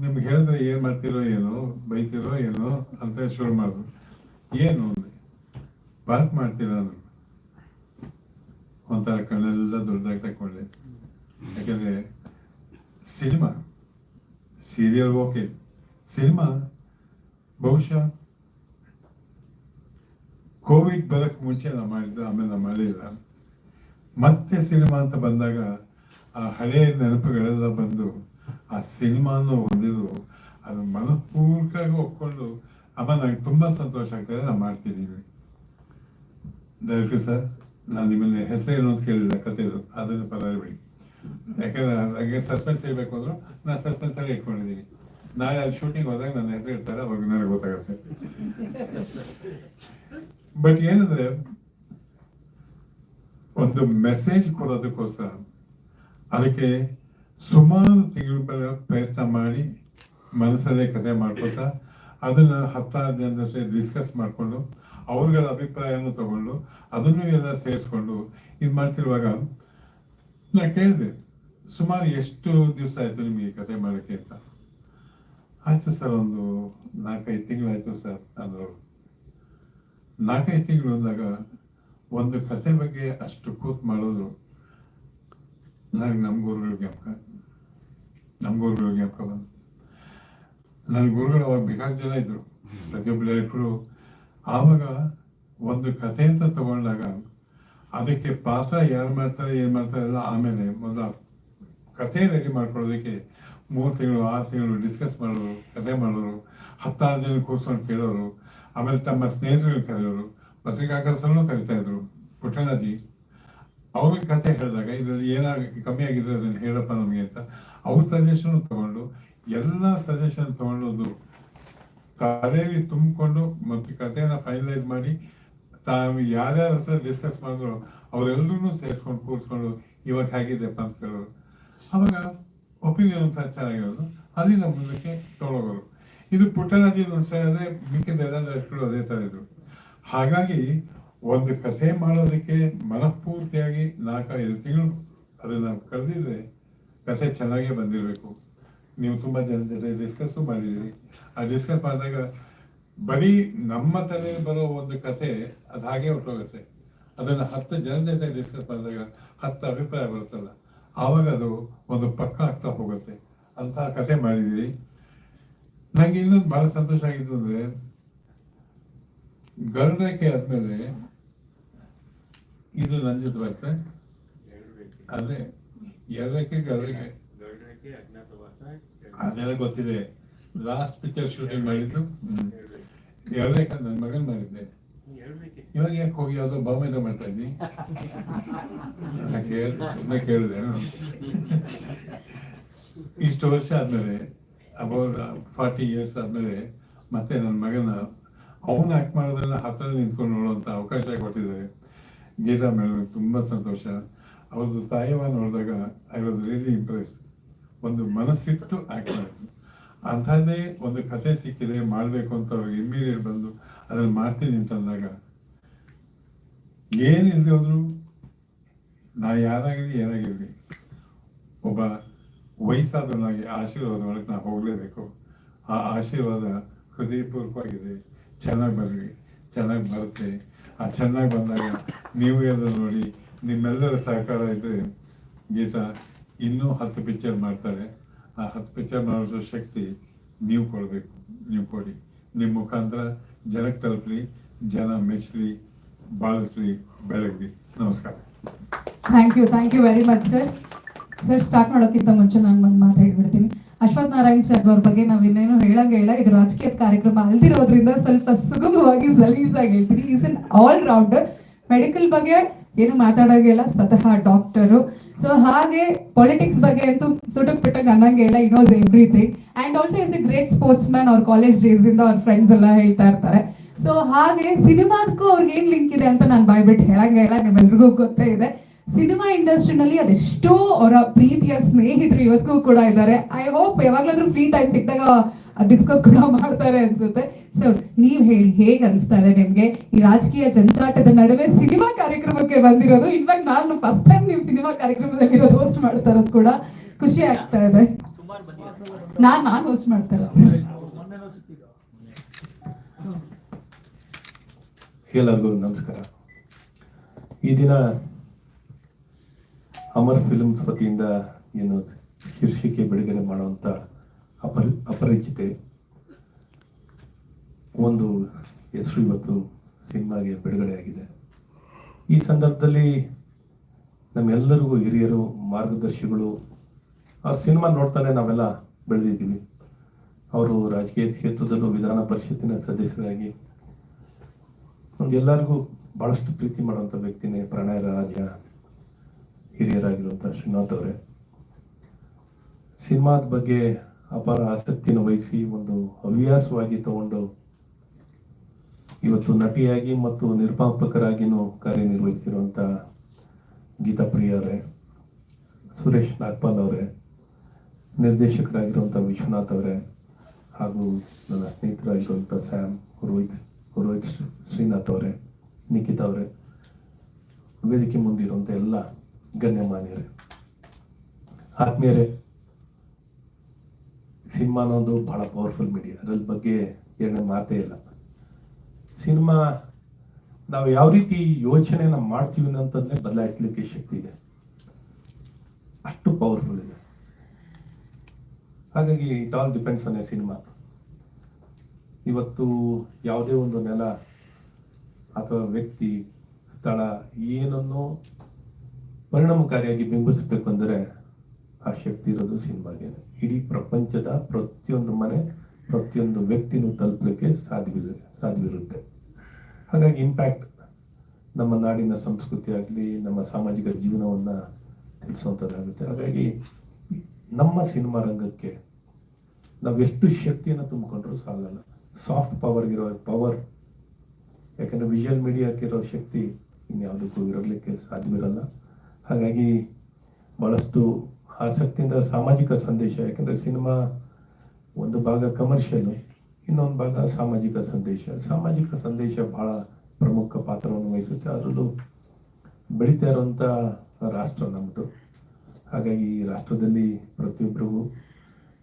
ನಿಮ್ಗೆ ಹೇಳಿದ್ರೆ ಏನು ಮಾಡ್ತೀರೋ ಏನೋ, ಬೈತೀರೋ ಏನೋ ಅಂತ ಶುರು ಮಾಡಿದ್ರು. ಏನು ಪಾರ್ಕ್ ಮಾಡ್ತೀರಾ ನಾನು ಒಂಥರ ಕಣ್ಣೆಲ್ಲ ದೊಡ್ಡದಾಗಿ ತಕೊಂಡೆ ಯಾಕಂದ್ರೆ, ಸಿನಿಮಾ ಸೀರಿಯಲ್ ಓಕೆ ಸಿನಿಮಾ, ಬಹುಶಃ ಕೋವಿಡ್ ಬರಕ್ ಮುಂಚೆ ನಾವು ಮಾಡಿದ್ದು, ಆಮೇಲೆ ನಾವು ಮಾಡಿಲ್ಲ. ಮತ್ತೆ ಸಿನಿಮಾ ಅಂತ ಬಂದಾಗ ಆ ಹಳೆಯ ನೆನಪುಗಳೆಲ್ಲ ಬಂದು ಆ ಸಿನಿಮಾನು ಒಂದಿದ್ರು ಅದು ಮನಃಪೂರ್ವಕವಾಗಿ ಒಪ್ಕೊಂಡು ಅಮ್ಮ ನನಗೆ ತುಂಬ ಸಂತೋಷ ಆಗ್ತದೆ, ನಾನು ಮಾಡ್ತಿದ್ದೀವಿ ಡೈರೆಕ್ಟರ್ ಸರ್, ನಾನು ನಿಮ್ಮಲ್ಲಿ ಏನು ಅಂತ ಕೇಳಿಲ್ಲ, ಕಥೆದು. ಅದನ್ನು ಪರವಾಗಿ ಯಾಕಂದ್ರೆ ನನಗೆ ಸಸ್ಪೆನ್ಸ್ ಇರಬೇಕು ಅಂದ್ರೆ, ನಾನು ಸಸ್ಪೆನ್ಸ್ ಆಗಿ ಇಟ್ಕೊಂಡಿದ್ದೀನಿ. ನಾಳೆ ಅಲ್ಲಿ ಶೂಟಿಂಗ್ ಹೋದಾಗ ನನ್ನ ಹೆಸರು ಇರ್ತಾರೆ ಅವಾಗ ನನಗೆ ಗೊತ್ತಾಗುತ್ತೆ. ಬಟ್ ಏನಂದ್ರೆ, ಒಂದು ಮೆಸೇಜ್ ಕೊಡೋದಕ್ಕೋಸ್ಕರ ಅದಕ್ಕೆ ಸುಮಾರು ತಿಂಗಳು ಪ್ರಯತ್ನ ಮಾಡಿ ಮನಸ್ಸಲ್ಲೇ ಕತೆ ಮಾಡ್ಕೊತಾ ಅದನ್ನ ಹತ್ತಾರು ಜನ ಜೊತೆ ಡಿಸ್ಕಸ್ ಮಾಡಿಕೊಂಡು, ಅವ್ರಗಳ ಅಭಿಪ್ರಾಯನೂ ತಗೊಂಡು, ಅದನ್ನು ಎಲ್ಲ ಸೇರಿಸ್ಕೊಂಡು ಇದು ಮಾಡ್ತಿರುವಾಗ ನಾ ಕೇಳಿದೆ, ಸುಮಾರು ಎಷ್ಟು ದಿವಸ ಆಯ್ತು ನಿಮಗೆ ಕತೆ ಮಾಡೋಕ್ಕೆ ಅಂತ. ಆಯ್ತು ಸರ್, ಒಂದು ನಾಲ್ಕೈದು ತಿಂಗಳಾಯ್ತು ಸರ್, ಅಂದರು. ನಾಲ್ಕೈದು ತಿಂಗಳು ಅಂದಾಗ ಒಂದು ಕತೆ ಬಗ್ಗೆ ಅಷ್ಟು ಕೂತ್ ಮಾಡೋದು ನನಗೆ ನಮ್ಮ ಗುರುಗಳು ಜ್ಞಾಪಕ. ನಮ್ಮ ಗುರುಗಳು ಜ್ಞಾಪಕ ಬಂದು ನನ್ನ ಗುರುಗಳು ಅವಾಗ ಬೇಕಾದ ಜನ ಇದ್ರು. ಪ್ರತಿಯೊಬ್ಬ ಆವಾಗ ಒಂದು ಕಥೆ ಅಂತ ತಗೊಂಡಾಗ ಅದಕ್ಕೆ ಪಾತ್ರ ಯಾರು ಮಾಡ್ತಾರೆ, ಏನು ಮಾಡ್ತಾರೆ ಎಲ್ಲ ಆಮೇಲೆ ಮೊದಲ ಕಥೆ ರೆಡಿ ಮಾಡ್ಕೊಳ್ಳೋದಕ್ಕೆ ಮೂರು ತಿಂಗಳು, ಆರು ತಿಂಗಳು ಡಿಸ್ಕಸ್ ಮಾಡೋರು ಕಥೆ ಮಾಡೋರು, ಹತ್ತಾರು ಜನ ಕೂರ್ಸ್ಕೊಂಡು ಕೇಳೋರು, ಆಮೇಲೆ ತಮ್ಮ ಸ್ನೇಹಿತರು ಕರೆಯೋರು ಪತ್ರಿಕಾಕರ್ಸನ್ನು ಕರಿತಾ ಇದ್ರು. ಪುಟ್ಟಣಜಿ ಅವ್ರಿಗೆ ಕತೆ ಹೇಳಿದಾಗ ಇದರಲ್ಲಿ ಏನಾಗ ಕಮ್ಮಿ ಆಗಿದೆ ಅದನ್ನು ಹೇಳಪ್ಪ ನಮಗೆ ಅಂತ ಅವ್ರ ಸಜೆಷನ್ ತಗೊಂಡು ಎಲ್ಲ ಸಜೆಷನ್ ತಗೊಂಡು ಕಥೆಯಲ್ಲಿ ತುಂಬಿಕೊಂಡು ಮತ್ತೆ ಕಥೆನ ಫೈನಲೈಸ್ ಮಾಡಿ ತಾವು ಯಾರ್ಯಾರ ಹತ್ರ ಡಿಸ್ಕಸ್ ಮಾಡಿದ್ರು ಅವರೆಲ್ಲರೂ ಸೇರಿಸ್ಕೊಂಡು ಕೂರಿಸ್ಕೊಂಡು ಇವಾಗ ಹೇಗಿದೆಪ್ಪ ಅಂತ ಕೇಳೋರು. ಅವಾಗ ಒಪಿನಿಯನ್ ಅಂತ ಚೆನ್ನಾಗಿರೋದು. ಅಲ್ಲಿಂದ ಮುಂದಕ್ಕೆ ತೊಗೊಳೋರು ಇದು ಪುಟ್ಟರಾಜಿ ಅದೇ ಇದ್ರೆ ಡೈರೆಕ್ಟ್ರು ಅದೇ ಥರ ಇದ್ರು ಹಾಗಾಗಿ ಒಂದು ಕಥೆ ಮಾಡೋದಕ್ಕೆ ಮನಃಪೂರ್ತಿಯಾಗಿ ನಾಲ್ಕೈದು ತಿಂಗಳು ಅದನ್ನ ಕರೆದಿದ್ರೆ ಕಥೆ ಚೆನ್ನಾಗೇ ಬಂದಿರಬೇಕು. ನೀವು ತುಂಬಾ ಜನ ಜೊತೆ ಡಿಸ್ಕಸ್ ಮಾಡಿದಿರಿ. ಆ ಡಿಸ್ಕಸ್ ಮಾಡಿದಾಗ ಬರೀ ನಮ್ಮ ತಲೆಯಲ್ಲಿ ಬರೋ ಒಂದು ಕಥೆ ಅದು ಹಾಗೆ ಹೊರಟೋಗುತ್ತೆ. ಅದನ್ನ ಹತ್ತು ಜನ ಜೊತೆ ಡಿಸ್ಕಸ್ ಮಾಡಿದಾಗ ಹತ್ತು ಅಭಿಪ್ರಾಯ ಬರುತ್ತಲ್ಲ. ಆವಾಗ ಅದು ಒಂದು ಪಕ್ಕ ಆಗ್ತಾ ಹೋಗುತ್ತೆ. ಅಂತ ಕತೆ ಮಾಡಿದಿರಿ ನಂಗೆ ಇನ್ನೊಂದು ಬಹಳ ಸಂತೋಷ ಆಗಿತ್ತು ಅಂದ್ರೆ ಗರುಡಕ್ಕೆ ಆದ್ಮೇಲೆ ಇದು ರಂಜಿತ್ ಭಕ್ತ ಅಲ್ಲೇ ಎರಡಕ್ಕೆ ಅದೆಲ್ಲ ಗೊತ್ತಿದೆ. ಲಾಸ್ಟ್ ಪಿಕ್ಚರ್ ಶೂಟಿಂಗ್ ಮಾಡಿದ್ದು? ಎರಡಕ್ಕೆ ನನ್ನ ಮಗನ್ ಮಾಡಿದ್ದೆ. ಇವಾಗ ಯಾಕೆ ಹೋಗಿ ಯಾವ್ದೋ ಬಾಂಬೆದ ಮಾಡ್ತಾ ಇದ್ದಿ? ಸುಮ್ಮನೆ ಕೇಳಿದೆ ಇಷ್ಟು ವರ್ಷ ಆದ್ಮೇಲೆ ಅಬೌಟ್ ಫಾರ್ಟಿ ಇಯರ್ಸ್ ಆದ್ಮೇಲೆ ಮತ್ತೆ ನನ್ನ ಮಗನ, ಅವನು ಆಕ್ಟ್ ಮಾಡೋದನ್ನ ಹತ್ತಿರ ನಿಂತ್ಕೊಂಡು ನೋಡುವಂತ ಅವಕಾಶ ಕೊಟ್ಟಿದ್ದಾರೆ. ಗೀತಾ ಮೇಡಮ್ ತುಂಬ ಸಂತೋಷ. ಅವ್ರದ್ದು ತಾಯಿವ ನೋಡಿದಾಗ ಐ ವಾಸ್ ರಿಯಲಿ ಇಂಪ್ರೆಸ್ಡ್ ಒಂದು ಮನಸ್ಸಿಟ್ಟು ಆಕ್ಟ್ ಮಾಡಿದ್ರು. ಅಂಥದ್ದೇ ಒಂದು ಕತೆ ಸಿಕ್ಕಿದೆ ಮಾಡಬೇಕು ಅಂತ ಅವ್ರಿಗೆ ಇಮ್ಮಿಡಿಯೇಟ್ ಬಂದು ಅದನ್ನು ಮಾಡ್ತೀನಿ ಅಂತಂದಾಗ ಏನು ಏನಿಲ್ಲದೆ ಹೋದ್ರು ನಾ ಯಾರಾಗಿರಲಿ ಏನಾಗಿರಲಿ ಒಬ್ಬ ವಯಸ್ಸಾದವನಾಗಿ ಆಶೀರ್ವಾದ ಒಳಗೆ ನಾ ಹೋಗಲೇಬೇಕು. ಆ ಆಶೀರ್ವಾದ ಹೃದಯಪೂರ್ವಕವಾಗಿದೆ. ಚೆನ್ನಾಗಿ ಬರಲಿ, ಚೆನ್ನಾಗಿ ಬರುತ್ತೆ. ಆ, ಚೆನ್ನಾಗಿ ಬಂದಾಗ ನೀವು ಎಲ್ಲ ನೋಡಿ, ನಿಮ್ಮೆಲ್ಲರ ಸಹಕಾರ ಇದ್ದರೆ ಗೀತಾ, ಇನ್ನೂ ಹತ್ತು ಪಿಕ್ಚರ್ ಮಾಡ್ತಾರೆ. ಆ ಹತ್ತು ಪಿಕ್ಚರ್ ಮಾಡಿಸೋ ಶಕ್ತಿ ನೀವು ಕೊಡಬೇಕು. ನೀವು ಕೊಡಿ. ನಿಮ್ಮ ಮುಖಾಂತರ ಜನಕ್ಕೆ ತಲುಪಲಿ, ಜನ ಮೆಚ್ಚಲಿ ಬಾಳಿಸ್ಲಿ, ಬೆಳಗ್ಲಿ. ನಮಸ್ಕಾರ. Thank you thank you very much sir sir start ಮಾಡೋಕ್ಕಿಂತ ಮುಂಚೆ ನಾನು ಒಂದು ಮಾತು ಹೇಳ್ಬಿಡ್ತೀನಿ. ಅಶ್ವಥ್ ನಾರಾಯಣ್ ಸರ್ ಅವ್ರ ಬಗ್ಗೆ ನಾವ್ ಇನ್ನೇನು ಹೇಳಂಗೆ ಹೇಳ ಇದು ರಾಜಕೀಯದ ಕಾರ್ಯಕ್ರಮ ಅಲ್ದಿರೋದ್ರಿಂದ ಸ್ವಲ್ಪ ಸುಗಮವಾಗಿ ಸಲೀಸಾಗಿ ಹೇಳ್ತೀನಿ. Is an all rounder medical ಬಗ್ಗೆ ಏನು ಮಾತಾಡೋಂಗಿಲ್ಲ ಸ್ವತಃ ಡಾಕ್ಟರು. ಸೊ ಹಾಗೆ ಪೊಲಿಟಿಕ್ಸ್ ಬಗ್ಗೆ ಅಂತೂ ತುಟಕ್ ಪುಟಕ್ ಅನ್ನಂಗೆ ಇಲ್ಲ. He knows everything and also is a great sportsman ಅವ್ರ ಕಾಲೇಜ್ ಡೇಸ್ ಇಂದ ಅವ್ರ ಫ್ರೆಂಡ್ಸ್ ಎಲ್ಲ ಹೇಳ್ತಾ ಇರ್ತಾರೆ. ಸೊ ಹಾಗೆ ಸಿನಿಮಾದಕ್ಕೂ ಅವ್ರಿಗೆ ಏನ್ ಲಿಂಕ್ ಇದೆ ಅಂತ ನಾನು ಬಾಯ್ಬಿಟ್ಟು ಹೇಳಂಗೆ ಇಲ್ಲ. ನಿಮ್ಮೆಲ್ರಿಗೂ ಗೊತ್ತೇ ಇದೆ. ಸಿನಿಮಾ ಇಂಡಸ್ಟ್ರಿನಲ್ಲಿ ಅದೆಷ್ಟೋ ಅವರ ಪ್ರೀತಿಯ ಸ್ನೇಹಿತರು ಇವತ್ತಿಗೂ ಕೂಡ ಇದ್ದಾರೆ. ಐ ಹೋಪ್ ಯಾವಾಗ್ಲಾದ್ರೂ ಫ್ರೀ ಟೈಮ್ ಸಿಕ್ಕಾಗ ಡಿಸ್ಕಸ್ ಕೂಡ ಮಾಡ್ತಾರೆ ಅನ್ಸುತ್ತೆ. ಸೊ ನೀವ್ ಹೇಳಿ, ಹೇಗ್ ಅನ್ಸ್ತಾ ಇದೆ ನಿಮ್ಗೆ? ಈ ರಾಜಕೀಯ ಜಂಜಾಟದ ನಡುವೆ ಸಿನಿಮಾ ಕಾರ್ಯಕ್ರಮಕ್ಕೆ ಬಂದಿರೋದು. ಇನ್ಫ್ಯಾಕ್ಟ್ ನಾನು ಫಸ್ಟ್ ಟೈಮ್ ನೀವು ಸಿನಿಮಾ ಕಾರ್ಯಕ್ರಮದಲ್ಲಿ ಇರೋದು ಹೋಸ್ಟ್ ಮಾಡ್ತಾ ಇರೋದು ಕೂಡ ಖುಷಿ ಆಗ್ತಾ ಇದೆ. ನಾನ್ ನಾನ್ ಹೋಸ್ಟ್ ಮಾಡ್ತಾ ಇರೋದು. ಎಲ್ಲರಿಗೂ ನಮಸ್ಕಾರ. ಈ ದಿನ ಅಮರ್ ಫಿಲ್ಮ್ಸ್ ವತಿಯಿಂದ ಏನು ಶೀರ್ಷಿಕೆ ಬಿಡುಗಡೆ ಮಾಡುವಂಥ ಅಪರಿ, ಅಪರಿಚಿತೆ. ಒಂದು ಹೆಸರು ಇವತ್ತು ಸಿನಿಮಾಗೆ ಬಿಡುಗಡೆಯಾಗಿದೆ ಈ ಸಂದರ್ಭದಲ್ಲಿ ನಮ್ಮೆಲ್ಲರಿಗೂ ಹಿರಿಯರು, ಮಾರ್ಗದರ್ಶಿಗಳು, ಅವ್ರ ಸಿನಿಮಾ ನೋಡ್ತಾನೆ ನಾವೆಲ್ಲ ಬೆಳೆದಿದ್ದೀವಿ. ಅವರು ರಾಜಕೀಯ ಕ್ಷೇತ್ರದಲ್ಲೂ ವಿಧಾನ ಪರಿಷತ್ತಿನ ಸದಸ್ಯರಾಗಿ ಒಂದು ಎಲ್ಲರಿಗೂ ಭಾಳಷ್ಟು ಪ್ರೀತಿ ಮಾಡುವಂಥ ವ್ಯಕ್ತಿನೇ ಪ್ರಣಯ ರಾಜ ಹಿರಿಯರಾಗಿರುವಂಥ ಶ್ರೀನಾಥ್ ಅವರೇ, ಸಿನಿಮಾದ ಬಗ್ಗೆ ಅಪಾರ ಆಸಕ್ತಿಯನ್ನು ವಹಿಸಿ ಒಂದು ಹವ್ಯಾಸವಾಗಿ ತಗೊಂಡು ಇವತ್ತು ನಟಿಯಾಗಿ ಮತ್ತು ನಿರ್ಮಾಪಕರಾಗಿನೂ ಕಾರ್ಯನಿರ್ವಹಿಸ್ತಿರುವಂಥ ಗೀತಾ ಪ್ರಿಯ ಅವರೇ, ಸುರೇಶ್ ನಾಗ್ಪಾಲ್ ಅವರೇ, ನಿರ್ದೇಶಕರಾಗಿರುವಂಥ ವಿಶ್ವನಾಥ್ ಅವರೇ ಹಾಗೂ ನನ್ನ ಸ್ನೇಹಿತರಾಗಿರುವಂಥ ಸ್ಯಾಮ್ ರೋಹಿತ್ ರೋಹಿತ್ ಶ್ರೀ- ಶ್ರೀನಾಥ್ ಅವರೇ, ನಿಖಿತ್ ಅವರೇ, ವೇದಿಕೆ ಮುಂದಿರುವಂಥ ಎಲ್ಲ ಗಣ್ಯಮಾನ್ಯರೇ ಆತ್ಮೀಯರೇ ಸಿನಿಮಾ ಅನ್ನೋದು ಬಹಳ ಪವರ್ಫುಲ್ ಮೀಡಿಯಾ ಅದ್ರ ಬಗ್ಗೆ ಎರಡನೇ ಮಾತೇ ಇಲ್ಲ. ಸಿನಿಮಾ ನಾವು ಯಾವ ರೀತಿ ಯೋಚನೆನ ಮಾಡ್ತೀವಿ ಅಂತಂದ್ರೆ ಬದಲಾಯಿಸ್ಲಿಕ್ಕೆ ಶಕ್ತಿ ಇದೆ. ಅಷ್ಟು ಪವರ್ಫುಲ್ ಇದೆ. ಹಾಗಾಗಿ it all depends on a cinema ಇವತ್ತು ಯಾವುದೇ ಒಂದು ನೆಲ ಅಥವಾ ವ್ಯಕ್ತಿ ಸ್ಥಳ ಏನನ್ನು ಪರಿಣಾಮಕಾರಿಯಾಗಿ ಬಿಂಬಿಸಬೇಕು ಅಂದರೆ ಆ ಶಕ್ತಿ ಇರೋದು ಸಿನಿಮಾಗೆ. ಇಡೀ ಪ್ರಪಂಚದ ಪ್ರತಿಯೊಂದು ಮನೆ, ಪ್ರತಿಯೊಂದು ವ್ಯಕ್ತಿನೂ ತಲುಪಲಿಕ್ಕೆ ಸಾಧ್ಯವಿದೆ ಸಾಧ್ಯವಿರುತ್ತೆ. ಹಾಗಾಗಿ ಇಂಪ್ಯಾಕ್ಟ್ ನಮ್ಮ ನಾಡಿನ ಸಂಸ್ಕೃತಿ ಆಗಲಿ, ನಮ್ಮ ಸಾಮಾಜಿಕ ಜೀವನವನ್ನು ತಿಳಿಸುವಂಥದ್ದಾಗುತ್ತೆ. ಹಾಗಾಗಿ ನಮ್ಮ ಸಿನಿಮಾ ರಂಗಕ್ಕೆ ನಾವೆಷ್ಟು ಶಕ್ತಿಯನ್ನು ತುಂಬಿಕೊಂಡ್ರೂ ಸಾಲಲ್ಲ. ಸಾಫ್ಟ್ ಪವರ್ ಇರೋ ಪವರ್ ಯಾಕಂದರೆ ವಿಜುವಲ್ ಮೀಡಿಯಾಕ್ಕಿರೋ ಶಕ್ತಿ ಇನ್ಯಾವುದಕ್ಕೂ ಇರಲಿಕ್ಕೆ ಸಾಧ್ಯವಿರಲ್ಲ. ಹಾಗಾಗಿ ಭಾಳಷ್ಟು ಆಸಕ್ತಿಯಿಂದ ಸಾಮಾಜಿಕ ಸಂದೇಶ, ಯಾಕಂದರೆ ಸಿನಿಮಾ ಒಂದು ಭಾಗ ಕಮರ್ಷಿಯಲ್ ಇನ್ನೊಂದು ಭಾಗ ಸಾಮಾಜಿಕ ಸಂದೇಶ. ಸಾಮಾಜಿಕ ಸಂದೇಶ ಬಹಳ ಪ್ರಮುಖ ಪಾತ್ರವನ್ನು ವಹಿಸುತ್ತೆ. ಅದರಲ್ಲೂ ಬೆಳೀತಾ ಇರುವಂಥ ರಾಷ್ಟ್ರ ನಮ್ಮದು ಹಾಗಾಗಿ ಈ ರಾಷ್ಟ್ರದಲ್ಲಿ ಪ್ರತಿಯೊಬ್ಬರಿಗೂ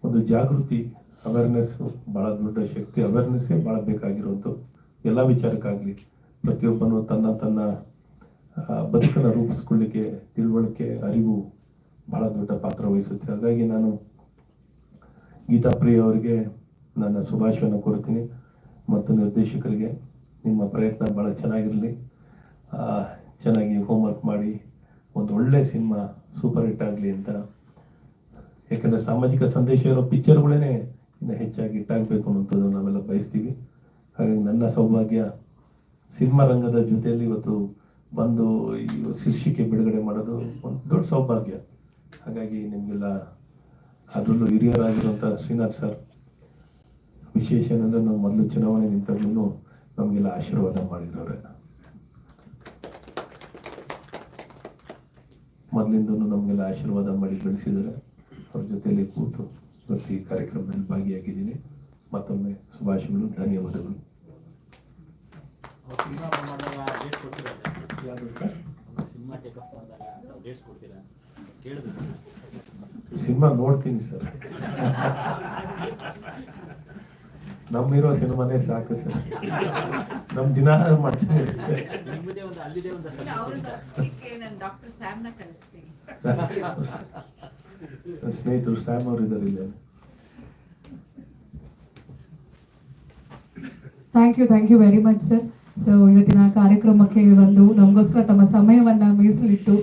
ಒಂದು ಜಾಗೃತಿ ಅವೇರ್ನೆಸ್ ಭಾಳ ದೊಡ್ಡ ಶಕ್ತಿ ಅವೇರ್ನೆಸ್ಸೇ ಭಾಳ ಬೇಕಾಗಿರೋದು ಎಲ್ಲ ವಿಚಾರಕ್ಕಾಗಲಿ ಪ್ರತಿಯೊಬ್ಬನು ತನ್ನ ತನ್ನ ಬದುಕನ್ನು ರೂಪಿಸ್ಕೊಳ್ಳಿಕ್ಕೆ, ತಿಳುವಳಿಕೆ, ಅರಿವು ಬಹಳ ದೊಡ್ಡ ಪಾತ್ರ ವಹಿಸುತ್ತೆ. ಹಾಗಾಗಿ ನಾನು ಗೀತಾ ಪ್ರಿಯ ಅವರಿಗೆ ನನ್ನ ಶುಭಾಶಯವನ್ನು ಕೋರ್ತೀನಿ ಮತ್ತು ನಿರ್ದೇಶಕರಿಗೆ ನಿಮ್ಮ ಪ್ರಯತ್ನ ಭಾಳ ಚೆನ್ನಾಗಿರಲಿ. ಚೆನ್ನಾಗಿ ಹೋಮ್ವರ್ಕ್ ಮಾಡಿ, ಒಂದು ಒಳ್ಳೆ ಸಿನಿಮಾ ಸೂಪರ್ ಹಿಟ್ ಆಗಲಿ ಅಂತ. ಯಾಕಂದರೆ ಸಾಮಾಜಿಕ ಸಂದೇಶ ಇರೋ ಪಿಕ್ಚರ್ಗಳೇ ಇನ್ನು ಹೆಚ್ಚಾಗಿ ಇಟ್ಟಾಗಬೇಕು ಅನ್ನೋಂಥದ್ದು ನಾವೆಲ್ಲ ಬಯಸ್ತೀವಿ. ಹಾಗಾಗಿ ನನ್ನ ಸೌಭಾಗ್ಯ ಸಿನಿಮಾ ರಂಗದ ಜೊತೆಯಲ್ಲಿ ಇವತ್ತು ಬಂದು ಈ ಶೀರ್ಷಿಕೆ ಬಿಡುಗಡೆ ಮಾಡೋದು ಒಂದು ದೊಡ್ಡ ಸೌಭಾಗ್ಯ. ಹಾಗಾಗಿ ನಿಮಗೆಲ್ಲ ಅದರಲ್ಲೂ ಹಿರಿಯರಾಗಿರುವಂಥ ಶ್ರೀನಾಥ್ ಸರ್, ವಿಶೇಷ ಏನಂದ್ರೆ ನಾವು ಮೊದಲು ಚುನಾವಣೆ ನಿಂತಾಗ್ಲೂ ನಮಗೆಲ್ಲ ಆಶೀರ್ವಾದ ಮಾಡಿರೋರೆ. ಮೊದಲಿಂದನೂ ನಮಗೆಲ್ಲ ಆಶೀರ್ವಾದ ಮಾಡಿ ಬೆಳೆಸಿದ್ದಾರೆ. ಅವ್ರ ಜೊತೆಯಲ್ಲಿ ಕೂತು ಪ್ರತಿ ಕಾರ್ಯಕ್ರಮದಲ್ಲಿ ಭಾಗಿಯಾಗಿದ್ದೀನಿ. ಮತ್ತೊಮ್ಮೆ ಶುಭಾಶಯಗಳು, ಧನ್ಯವಾದಗಳು. ಸಿನಿಮಾ ನೋಡ್ತೀನಿ ಸರ್. ನಮ್ಮಿರೋ ಸಿನಿಮಾನೇ ಸಾಕು ಸರ್. ನಮ್ಮ ದಿನ ಮಾಡ್ತೀನಿ. ಸ್ನೇಹಿತರು ಸ್ಯಾಮ್ ಅವರು ಇದ್ದಾರೆ ಇಲ್ಲಿ. Thank you thank you very much sir so ಇವತ್ತಿನ ಕಾರ್ಯಕ್ರಮಕ್ಕೆ ಬಂದು ನಮಗೋಸ್ಕರ ತಮ್ಮ ಸಮಯವನ್ನ ಮೀಸಲಿಟ್ಟು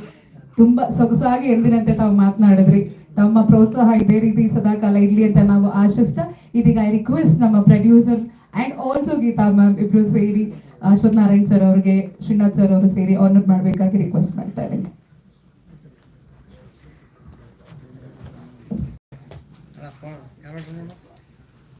ತುಂಬಾ ಸೊಗಸಾಗಿ ಎಂದಿನಂತೆ ತಾವು ಮಾತನಾಡಿದ್ರಿ. ತಮ್ಮ ಪ್ರೋತ್ಸಾಹ ಇದೇ ರೀತಿ ಸದಾಕಾಲ ಇರ್ಲಿ ಅಂತ ನಾವು ಆಶಿಸ್ತಾ, ಇದೀಗ ಐ ರಿಕ್ವೆಸ್ಟ್ ನಮ್ಮ producer and also Geetha ma'am ಇಬ್ರು ಸೇರಿ, ಅಶ್ವಥ್ ನಾರಾಯಣ್ ಸರ್ ಅವ್ರಿಗೆ ಶ್ರೀನಾಥ್ ಸರ್ ಅವರು ಸೇರಿ ಆನರ್ ಮಾಡಬೇಕಾಗಿ ರಿಕ್ವೆಸ್ಟ್ ಮಾಡ್ತಾ ಇದ್ದೀನಿ. ಯಾರು?